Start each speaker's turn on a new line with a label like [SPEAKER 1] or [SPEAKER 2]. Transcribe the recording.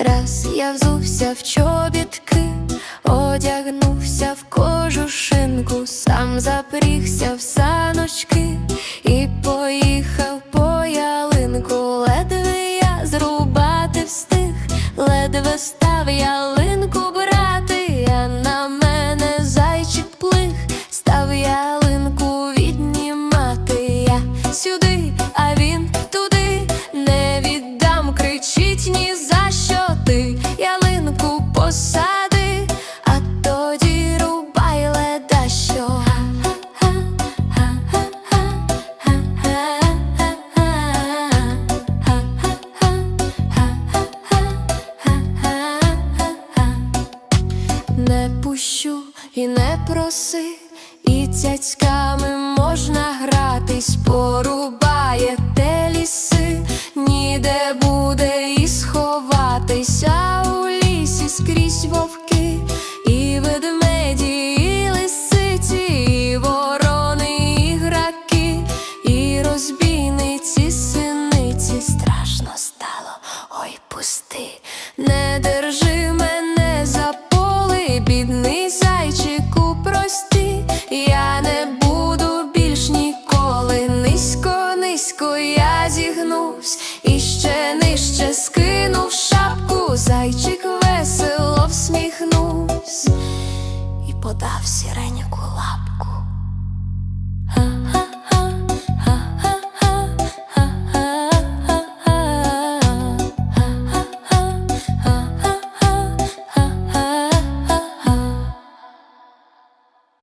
[SPEAKER 1] Раз я взувся в чобітки, одягнувся в кожушинку, сам запрігся в саночки і поїхав по ялинку. Ледве я зрубати встиг, ледве став ялинку брати, а на мене зайчик плих, став ялинку віднімати. Я сюди, посади, а тоді рубай леда що. Не пущу і не проси, і цяцьками можна гратись, порубає те ліси, ніде буде і у лісі вовки, і ведмеді, і лисиці, і ворони, і граки, і розбійниці, синиці. Страшно стало, ой, пусти, не держи мене за поли, бідний зайчику, прості, я не буду більш ніколи. Низько, низько я зігнусь, і ще нижче скинув шапку, зайчик подав сіреньку лапку.